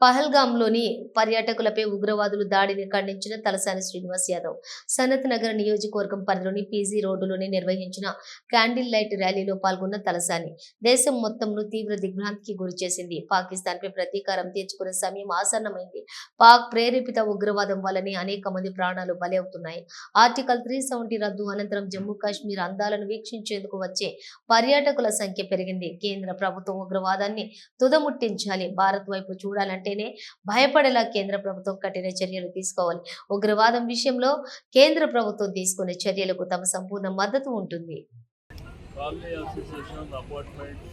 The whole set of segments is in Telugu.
పహల్గాంలోని పర్యాటకులపై ఉగ్రవాదులు దాడిని ఖండించిన తలసాని శ్రీనివాస్ యాదవ్. సనత్ నగర్ నియోజకవర్గం పరిధిలోని పీజీ రోడ్డులోని నిర్వహించిన క్యాండిల్ లైట్ ర్యాలీలో పాల్గొన్న తలసాని దేశం మొత్తంను తీవ్ర దిగ్భ్రాంతికి గురిచేసింది పాకిస్తాన్ పై ప్రతీకారం తీర్చుకునే సమయం ఆసన్నమైంది. పాక్ ప్రేరేపిత ఉగ్రవాదం వల్లనే అనేక మంది ప్రాణాలు బలవుతున్నాయి. అవుతున్నాయి ఆర్టికల్ త్రీ సెవెంటీ రద్దు అనంతరం జమ్మూ కాశ్మీర్ అందాలను వీక్షించేందుకు వచ్చే పర్యాటకుల సంఖ్య పెరిగింది. కేంద్ర ప్రభుత్వం ఉగ్రవాదాన్ని తుదముట్టించాలి. భారత్ వైపు చూడాలంటే చూడాలంటేనే భయపడేలా కేంద్ర ప్రభుత్వం కఠిన చర్యలు తీసుకోవాలి. ఉగ్రవాదం విషయంలో కేంద్ర ప్రభుత్వం తీసుకునే చర్యలకు తమ సంపూర్ణ మద్దతు ఉంటుంది. కాలనీ అసోసియేషన్ అపార్ట్మెంట్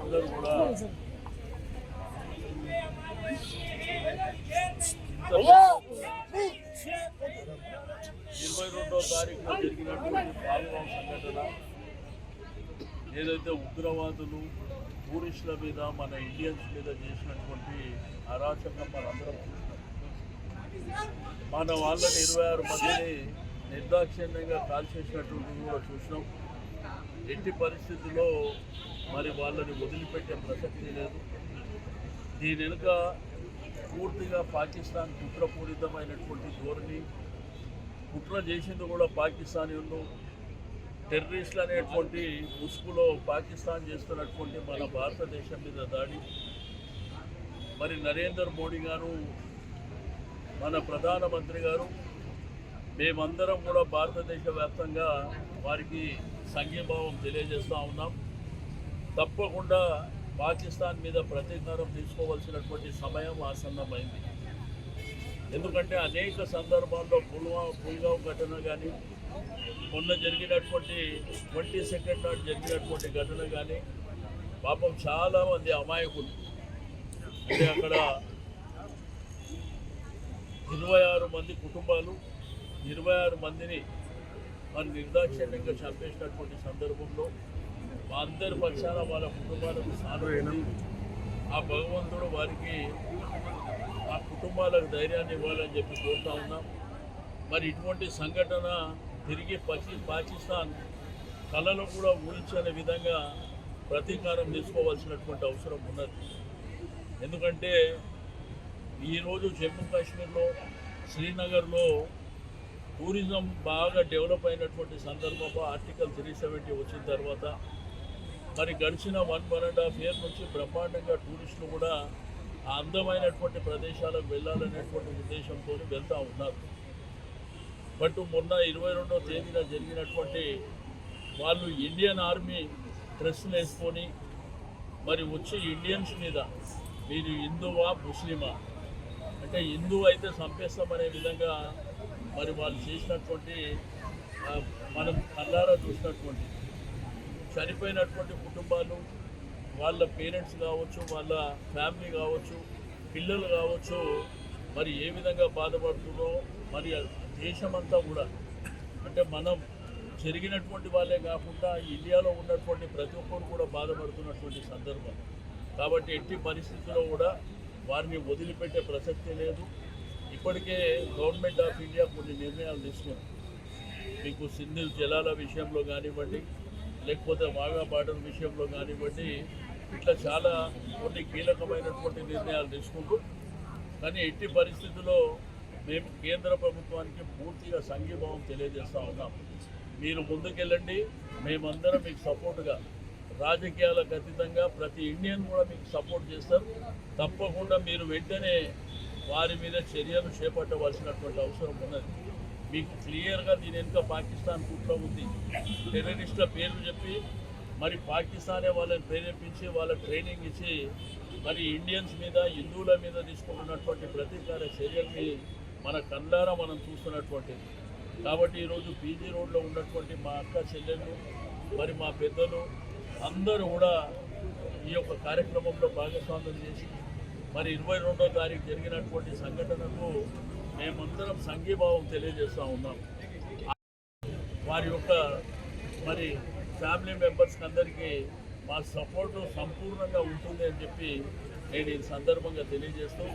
అందరూ కూడా ఇరవై రెండో తారీఖున జరిగినటువంటి పాల్గొన సంఘటన ఏదైతే ఉగ్రవాదులు టూరిస్టుల మీద మన ఇండియన్స్ మీద చేసినటువంటి అరాచకం మనందరం చూసినాం. మన వాళ్ళని ఇరవై ఆరు మందిని నిర్దాక్షిణ్యంగా కాల్చేసినటువంటిది కూడా చూసినాం. ఎట్టి పరిస్థితుల్లో మరి వాళ్ళని వదిలిపెట్టే ప్రసక్తి లేదు. దీని వెనుక పూర్తిగా పాకిస్తాన్ కుట్రపూరితమైనటువంటి ధోరణి. కుట్ర చేసింది కూడా పాకిస్తానీలు టెర్రరిస్టులు అనేటువంటి ముసుగులో పాకిస్తాన్ చేస్తున్నటువంటి మన భారతదేశం మీద దాడి. మరి నరేంద్ర మోడీ గారు మన ప్రధానమంత్రి గారు మేమందరం కూడా భారతదేశ వ్యాప్తంగా వారికి సంఘీభావం తెలియజేస్తూ ఉన్నాం. తప్పకుండా పాకిస్తాన్ మీద ప్రతీకారం తీసుకోవాల్సినటువంటి సమయం ఆసన్నమైంది. ఎందుకంటే అనేక సందర్భాల్లో పుల్వా పుల్గావ్ ఘటన కానీ మొన్న జరిగినటువంటి ట్వంటీ సెకండ్ నాడు జరిగినటువంటి ఘటన కానీ పాపం చాలామంది అమాయకులు. అంటే అక్కడ ఇరవై ఆరు మంది కుటుంబాలు ఇరవై ఆరు మందిని మరి నిర్దాక్షిణ్యంగా చంపేసినటువంటి సందర్భంలో మా అందరి పక్షాన వాళ్ళ కుటుంబాలకు సానుభూతి ఆ భగవంతుడు వారికి ఆ కుటుంబాలకు ధైర్యాన్ని ఇవ్వాలని చెప్పి కోరుతా ఉన్నాం. మరి ఇటువంటి సంఘటన తిరిగి పచి పాకిస్తాన్ కళలు కూడా ఊహించని విధంగా ప్రతీకారం తీసుకోవాల్సినటువంటి అవసరం ఉన్నది. ఎందుకంటే ఈరోజు జమ్మూ కాశ్మీర్లో శ్రీనగర్లో టూరిజం బాగా డెవలప్ అయినటువంటి సందర్భంలో ఆర్టికల్ త్రీ సెవెంటీ వచ్చిన తర్వాత మరి గడిచిన one one and half year నుంచి బ్రహ్మాండంగా టూరిస్టులు కూడా ఆ అందమైనటువంటి ప్రదేశాలకు వెళ్ళాలనేటువంటి ఉద్దేశంతో వెళ్తూ ఉన్నారు. బట్ మొన్న ఇరవై రెండో తేదీన జరిగినటువంటి వాళ్ళు ఇండియన్ ఆర్మీ డ్రెస్సులు వేసుకొని మరి వచ్చి ఇండియన్స్ మీద మీరు హిందువా ముస్లిమా? అంటే హిందూ అయితే చంపేస్తామనే విధంగా మరి వాళ్ళు చేసినటువంటి మనం కళ్ళారా చూసినటువంటి చనిపోయినటువంటి కుటుంబాలు వాళ్ళ పేరెంట్స్ కావచ్చు వాళ్ళ ఫ్యామిలీ కావచ్చు పిల్లలు కావచ్చు మరి ఏ విధంగా బాధపడుతుందో మరి దేశమంతా కూడా అంటే మనం జరిగినటువంటి వాళ్ళే కాకుండా ఇండియాలో ఉన్నటువంటి ప్రతి ఒక్కరు కూడా బాధపడుతున్నటువంటి సందర్భం. కాబట్టి ఎట్టి పరిస్థితుల్లో కూడా వారిని వదిలిపెట్టే ప్రసక్తి లేదు. ఇప్పటికే గవర్నమెంట్ ఆఫ్ ఇండియా కొన్ని నిర్ణయాలు తీసుకుంది. మీకు సింధు జలాల విషయంలో కానివ్వండి లేకపోతే వాగా బార్డర్ విషయంలో కానివ్వండి ఇట్లా చాలా కొన్ని కీలకమైనటువంటి నిర్ణయాలు తీసుకుంటూ కానీ ఎట్టి పరిస్థితుల్లో మేము కేంద్ర ప్రభుత్వానికి పూర్తిగా సంఘీభావం తెలియజేస్తూ ఉన్నాం. మీరు ముందుకెళ్ళండి. మేమందరం మీకు సపోర్ట్గా రాజకీయాలకు అతీతంగా ప్రతి ఇండియన్ కూడా మీకు సపోర్ట్ చేస్తారు. తప్పకుండా మీరు వెంటనే వారి మీద చర్యలు చేపట్టవలసినటువంటి అవసరం ఉన్నది. మీకు క్లియర్గా దీని వెనుక పాకిస్తాన్ కుట్ర ఉంది. టెర్రరిస్టుల పేర్లు చెప్పి మరి పాకిస్తానే వాళ్ళని ప్రేరేపించి వాళ్ళ ట్రైనింగ్ ఇచ్చి మరి ఇండియన్స్ మీద హిందువుల మీద తీసుకుంటున్నటువంటి ప్రతీకార చర్యల్ని మన కళ్ళారా మనం చూస్తున్నటువంటిది కాబట్టి ఈరోజు పీజీ రోడ్లో ఉన్నటువంటి మా అక్క చెల్లెళ్ళు మరి మా పెద్దలు అందరూ కూడా ఈ యొక్క కార్యక్రమంలో భాగస్వామ్యం చేసి మరి ఇరవై రెండో తారీఖు జరిగినటువంటి సంఘటనకు మేమందరం సంఘీభావం తెలియజేస్తూ ఉన్నాం. వారి యొక్క మరి ఫ్యామిలీ మెంబర్స్కి అందరికీ మా సపోర్టు సంపూర్ణంగా ఉంటుంది అని చెప్పి నేను ఈ సందర్భంగా తెలియజేస్తూ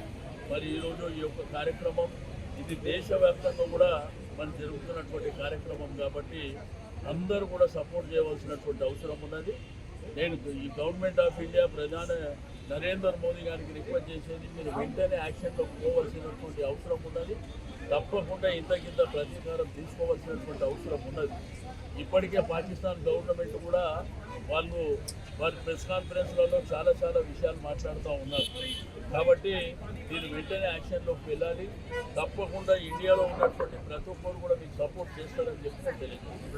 మరి ఈరోజు ఈ యొక్క కార్యక్రమం ఇది దేశవ్యాప్తంగా కూడా మనం జరుగుతున్నటువంటి కార్యక్రమం కాబట్టి అందరూ కూడా సపోర్ట్ చేయవలసినటువంటి అవసరం ఉన్నది. నేను ఈ గవర్నమెంట్ ఆఫ్ ఇండియా ప్రధాన నరేంద్ర మోదీ గారికి రిక్వెస్ట్ చేసేది మీరు వెంటనే యాక్షన్లో పోవలసినటువంటి అవసరం ఉన్నది. తప్పకుండా ఇంతకింత ప్రతీకారం తీసుకోవాల్సినటువంటి అవసరం ఉన్నది. ఇప్పటికే పాకిస్తాన్ గవర్నమెంట్ కూడా వాళ్ళు వారి ప్రెస్ కాన్ఫరెన్స్లలో చాలా చాలా విషయాలు మాట్లాడుతూ ఉన్నారు. కాబట్టి మీరు వెంటనే యాక్షన్లోకి వెళ్ళాలి. తప్పకుండా ఇండియాలో ఉన్నటువంటి ప్రతి ఒక్కరు కూడా మీకు సపోర్ట్ చేస్తారని చెప్పి నేను తెలియజేస్తున్నాను